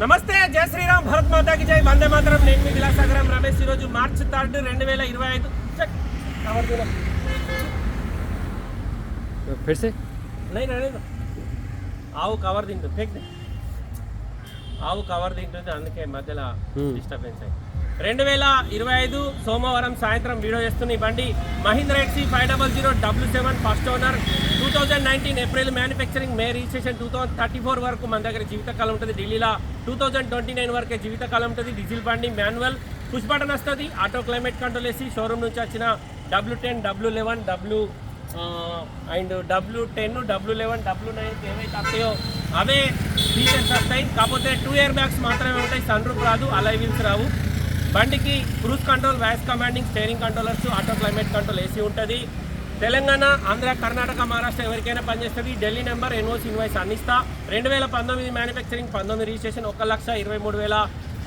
నమస్తే జయ శ్రీరామ్ భరత్ మాతాకి జై. వందే మాత్రం. నేను మీ విలాసాగరం రమేష్. ఈరోజు మార్చ్ థర్డ్ రెండు వేల ఇరవై ఐదు. ఆవు కవర్ తింటుంది. ఆవు కవర్ తింటుంది అందుకే మధ్యలో డిస్టర్బెన్స్ అయింది. రెండు వేల ఇరవై ఐదు సోమవారం సాయంత్రం వీడియో చేస్తున్న ఈ బండి Mahindra XUV five double zero W seven first owner. Two thousand nineteen April manufacturing May registration two thousand thirty four వరకు మన దగ్గర జీవితకాలం ఉంటుంది ఢిల్లీలో. టూ థౌజండ్ ట్వంటీ నైన్ వరకే జీవితకాలం ఉంటుంది. డీజిల్ బండి మాన్యువల్. పుష్ బటన్ వస్తుంది. ఆటో క్లైమేట్ కంట్రోల్ వేసి షోరూమ్ నుంచి వచ్చిన W ten W eleven W and W ten W eleven W nine ఏవైతే వస్తాయో అవే ఫీచర్స్ వస్తాయి. కాకపోతే టూ ఇయర్ బ్యాగ్స్ మాత్రమే ఉంటాయి. సన్ రూప్ రాదు. అలైవిల్స్ రావు. బండికి cruise control Vyas commanding steering controllers auto climate control AC ఉంటుంది. తెలంగాణ ఆంధ్ర కర్ణాటక మహారాష్ట్ర ఎవరికైనా పనిచేస్తుంది. ఢిల్లీ నెంబర్ ఎన్ఓసి ఇన్వాయిస్ అందిస్తా. రెండు వేల పంతొమ్మిది మ్యానుఫ్యాక్చరింగ్ పంతొమ్మిది రిజిస్ట్రేషన్ ఒక లక్ష ఇరవై మూడు వేల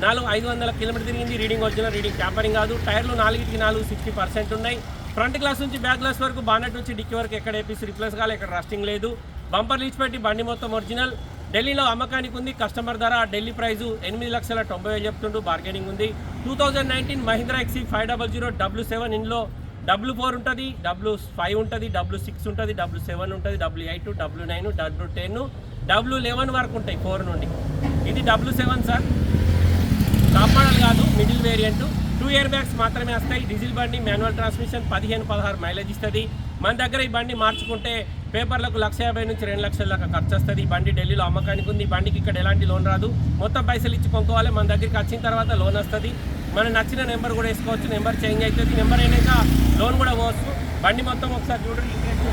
నాలుగు ఐదు వందల కిలోమీటర్ తిరిగింది. రీడింగ్ ఒరిజినల్ రీడింగ్ ట్యాంపరింగ్ కాదు. టైర్లు నాలుగుకి నాలుగు సిక్స్టీ పర్సెంట్ ఉన్నాయి. ఫ్రంట్ గ్లాస్ నుంచి బ్యాక్ గ్లాస్ వరకు బానెట్ నుంచి డిక్కీ వరకు ఎక్కడ ఏపీసీ రిప్లేస్ కాలే ఎక్కడ రస్టింగ్ లేదు. బంపర్ లీచ్ పెట్టి బండి మొత్తం ఒరిజినల్. ఢిల్లీలో అమ్మకానికి ఉంది కస్టమర్ ధర ఢిల్లీ ప్రైజు ఎనిమిది లక్షల తొంభై వేలు చెప్తుంటూ బార్గెనింగ్ ఉంది. Two thousand nineteen Mahindra XUV five double zero W seven ఇందులో డబ్ల్యూ ఫోర్ ఉంటుంది డబ్ల్యూ ఫైవ్ ఉంటుంది డబ్ల్యూ సిక్స్ ఉంటుంది డబ్ల్యూ సెవెన్ ఉంటుంది W eight W nine W ten W eleven వరకు ఉంటాయి ఫోర్ నుండి. ఇది W seven sir. Top model కాదు middle variant. Two air bags మాత్రమే వస్తాయి. డీజిల్ బండి మాన్యువల్ ట్రాన్స్మిషన్ పదిహేను పదహారు మైలేజ్ ఇస్తుంది. మన దగ్గర ఈ బండి మార్చుకుంటే పేపర్లకు లక్ష యాభై నుంచి రెండు లక్షల దాకా ఖర్చు వస్తుంది. ఈ బండి ఢిల్లీలో అమ్మకానికి ఉంది. ఈ బండికి ఇక్కడ ఎలాంటి లోన్ రాదు. మొత్తం పైసలు ఇచ్చి కొనుక్కోవాలి. మన దగ్గరికి వచ్చిన తర్వాత లోన్ వస్తుంది. మన నచ్చిన నెంబర్ కూడా వేసుకోవచ్చు. నెంబర్ చేంజ్ అవుతుంది. నెంబర్ అయినాక లోన్ కూడా పోవచ్చు. బండి మొత్తం ఒకసారి చూడండి ఇంట్రెస్ట్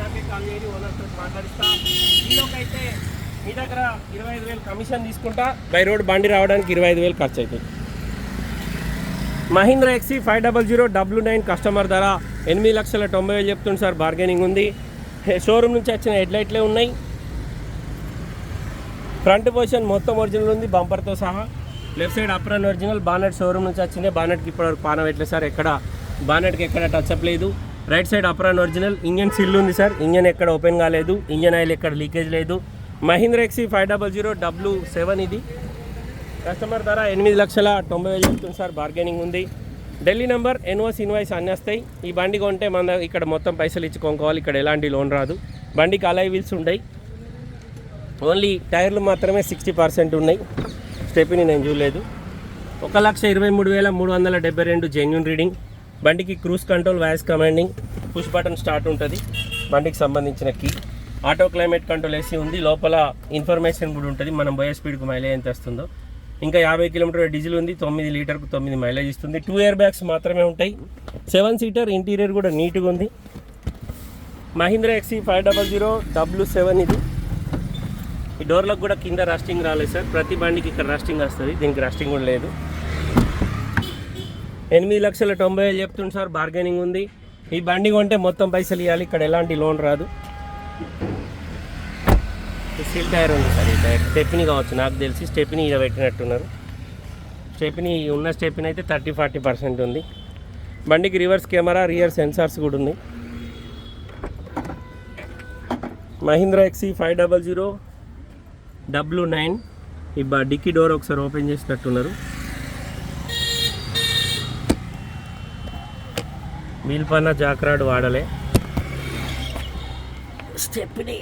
నాకే కాల్ చేయండి ఓనర్తో మాట్లాడిస్తా. ఈలోకైతే మీ దగ్గర ఇరవై ఐదు వేలు కమిషన్ తీసుకుంటా. బై రోడ్ బండి రావడానికి ఇరవై ఐదు వేలు ఖర్చు అవుతుంది. Mahindra XUV five double zero W nine customer ధర ఎనిమిది లక్షల తొంభై వేలు చెప్తుంది సార్ బార్గెనింగ్ ఉంది. షోరూమ్ నుంచి వచ్చిన హెడ్లైట్లే ఉన్నాయి. ఫ్రంట్ పొజిషన్ మొత్తం ఒరిజినల్ ఉంది బంపర్తో సహా. Left side apron original bonnet showroom నుంచి వచ్చింది. బానెట్కి ఇప్పటివరకు పాన పెట్టలేదు సార్ ఎక్కడ బానెట్కి ఎక్కడ టచ్ అప్ లేదు. Right side apron original engine seal ఉంది సార్. ఇంజన్ ఎక్కడ ఓపెన్ కాలేదు ఇంజన్ ఆయిల్ ఎక్కడ లీకేజ్ లేదు. Mahindra XUV five double zero W seven ఇది. కస్టమర్ ధర ఎనిమిది లక్షల తొంభై వేలు చెప్తుంది సార్ బార్గెనింగ్ ఉంది. ఢిల్లీ నెంబర్ ఎన్ఓస్ ఇన్వాయిస్ అన్నీ వస్తాయి ఈ బండి కొంటే మన ఇక్కడ మొత్తం పైసలు ఇచ్చుకోవాలి ఇక్కడ ఎలాంటి లోన్ రాదు. బండికి అలై వీల్స్ ఉంటాయి. ఓన్లీ టైర్లు మాత్రమే సిక్స్టీ పర్సెంట్ ఉన్నాయి. స్టెప్ని నేను చూడలేదు. ఒక లక్ష ఇరవై మూడు వేల మూడు వందల డెబ్బై రెండు జెన్యున్ రీడింగ్ బండికి cruise control voice commanding push button start ఉంటుంది. బండికి సంబంధించిన key auto climate control AC ఉంది. లోపల ఇన్ఫర్మేషన్ కూడా ఉంటుంది. మనం పోయే స్పీడ్కి మైలేజ్ ఎంత వస్తుందో. ఇంకా యాభై కిలోమీటర్ డీజిల్ ఉంది తొమ్మిది లీటర్కు తొమ్మిది మైలేజ్ ఇస్తుంది. టూ ఇయర్ బ్యాగ్స్ మాత్రమే ఉంటాయి. సెవెన్ సీటర్ ఇంటీరియర్ కూడా నీట్గా ఉంది. Mahindra XUV five double zero W seven ఇది. ఈ డోర్లకు కూడా కింద రాస్టింగ్ రాలేదు సార్. ప్రతి బండికి ఇక్కడ రాస్టింగ్ వస్తుంది. దీనికి రాస్టింగ్ కూడా లేదు. ఎనిమిది లక్షల తొంభై వేలు చెప్తుంది సార్. బార్గెనింగ్ ఉంది. ఈ బండి కొంటే మొత్తం పైసలు ఇవ్వాలి ఇక్కడ ఎలాంటి లోన్ రాదు. సీల్ టైర్ ఉంది సార్ ఈ టైర్. స్టెప్ని కావచ్చు నాకు తెలిసి స్టెప్ని ఇలా పెట్టినట్టున్నారు. స్టెప్ని ఉన్న స్టెప్ని అయితే థర్టీ ఫార్టీ పర్సెంట్ ఉంది. బండికి రివర్స్ కెమెరా రియర్ సెన్సార్స్ కూడా ఉంది Mahindra XUV five double zero W nine. ఈ బా డిక్కీ డోర్ ఒకసారి ఓపెన్ చేసినట్టున్నారు. వీల్ జాక్రాడ్ వాడలే. స్టెప్ని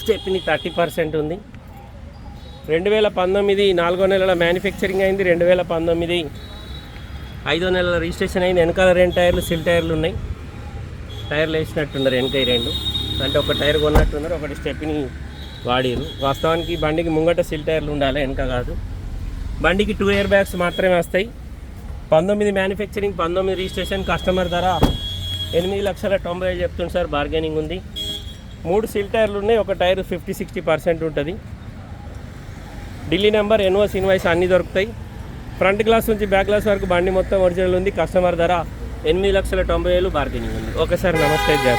స్టెప్ని థర్టీ పర్సెంట్ ఉంది. రెండు వేల పంతొమ్మిది నాలుగో నెలల మ్యానుఫ్యాక్చరింగ్ అయింది రెండు వేల పంతొమ్మిది ఐదో నెలల రిజిస్ట్రేషన్ అయింది వెనకాల రెండు టైర్లు సిల్ టైర్లు ఉన్నాయి. టైర్లు వేసినట్టున్నారు వెనక ఈ రెండు. అంటే ఒక టైర్ కొన్నట్టున్నారు ఒకటి స్టెప్ని వాడిరు వాస్తవానికి బండికి ముంగట సిల్ టైర్లు ఉండాలి వెనక కాదు. బండికి టూ ఇయర్ బ్యాగ్స్ మాత్రమే వస్తాయి. పంతొమ్మిది మ్యానుఫ్యాక్చరింగ్ పంతొమ్మిది రిజిస్ట్రేషన్ కస్టమర్ ధర ఎనిమిది లక్షల తొంభై ఐదు చెప్తుంది సార్ బార్గెనింగ్ ఉంది. మూడు సిల్ టైర్లు ఉన్నాయి ఒక టైర్ ఫిఫ్టీ సిక్స్టీ పర్సెంట్ ఉంటుంది. ఢిల్లీ నెంబర్ ఎన్ఓస్ ఇన్వాయిస్ అన్నీ దొరుకుతాయి. ఫ్రంట్ గ్లాస్ నుంచి బ్యాక్ గ్లాస్ వరకు బండి మొత్తం ఒరిజినల్ ఉంది. కస్టమర్ ధర ఎనిమిది లక్షల తొంభై వేలు బార్గెనింగ్ ఉంది. ఒకసారి నమస్తే జయ